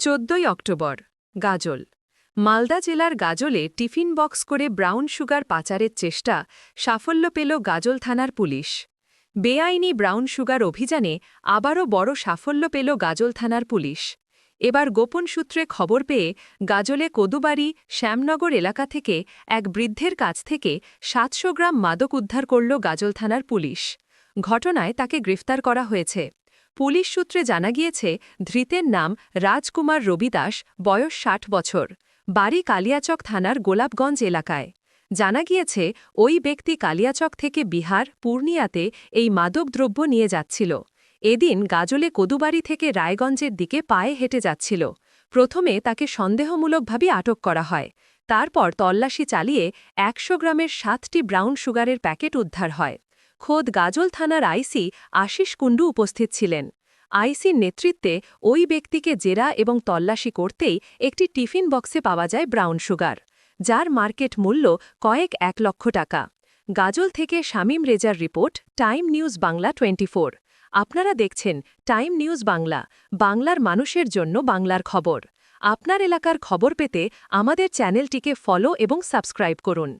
চোদ্দই অক্টোবর, গাজল। মালদা জেলার গাজলে টিফিন বক্স করে ব্রাউন সুগার পাচারের চেষ্টা, সাফল্য পেল গাজল থানার পুলিশ। বেআইনি ব্রাউন সুগার অভিযানে আবারও বড় সাফল্য পেল গাজল থানার পুলিশ। এবার গোপন সূত্রে খবর পেয়ে গাজলে কদুবাড়ি, শ্যামনগর এলাকা থেকে এক বৃদ্ধের কাছ থেকে সাতশো গ্রাম মাদক উদ্ধার করল গাজল থানার পুলিশ। ঘটনায় তাকে গ্রেফতার করা হয়েছে। পুলিশ সূত্রে জানা গিয়েছে, ধৃতের নাম রাজকুমার রবিদাস, বয়স ষাট বছর, বাড়ি কালিয়াচক থানার গোলাপগঞ্জ এলাকায়। জানা গিয়েছে, ওই ব্যক্তি কালিয়াচক থেকে বিহার, পূর্ণিয়াতে এই মাদকদ্রব্য নিয়ে যাচ্ছিল। এদিন গাজলে কদুবাড়ি থেকে রায়গঞ্জের দিকে পায়ে হেঁটে যাচ্ছিল। প্রথমে তাকে সন্দেহমূলকভাবে আটক করা হয়। তারপর তল্লাশি চালিয়ে একশো গ্রামের সাতটি ব্রাউন সুগারের প্যাকেট উদ্ধার হয়। খোদ গাজল থানার আইসি আশিস কুণ্ডু উপস্থিত ছিলেন। আইসির নেতৃত্বে ওই ব্যক্তিকে জেরা এবং তল্লাশি করতেই একটি টিফিন বক্সে পাওয়া যায় ব্রাউন সুগার, যার মার্কেট মূল্য কয়েক এক লক্ষ টাকা। গাজল থেকে শামীম রেজার report, Time News Bangla twenty আপনারা দেখছেন টাইম নিউজ বাংলা, বাংলার মানুষের জন্য বাংলার খবর। আপনার এলাকার খবর পেতে আমাদের চ্যানেলটিকে ফলো এবং সাবস্ক্রাইব করুন।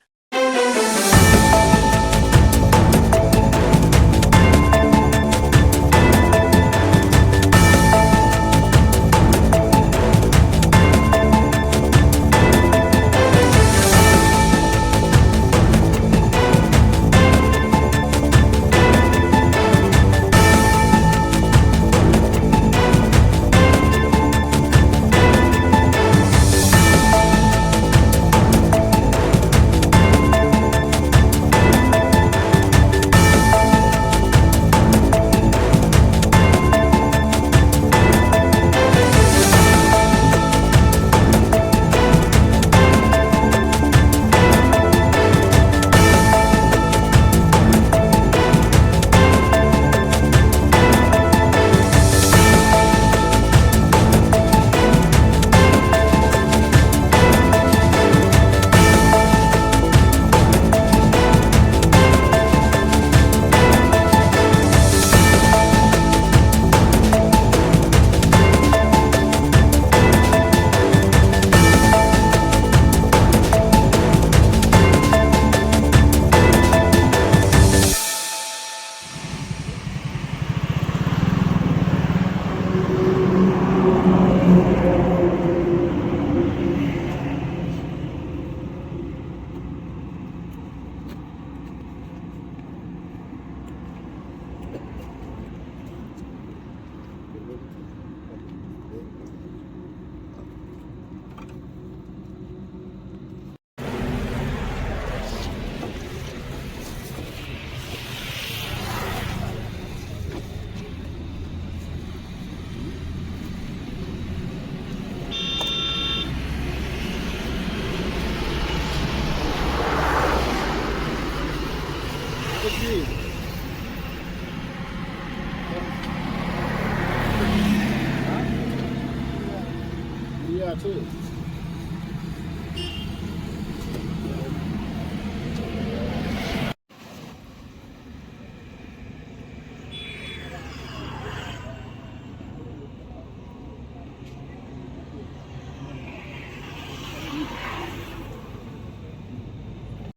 too.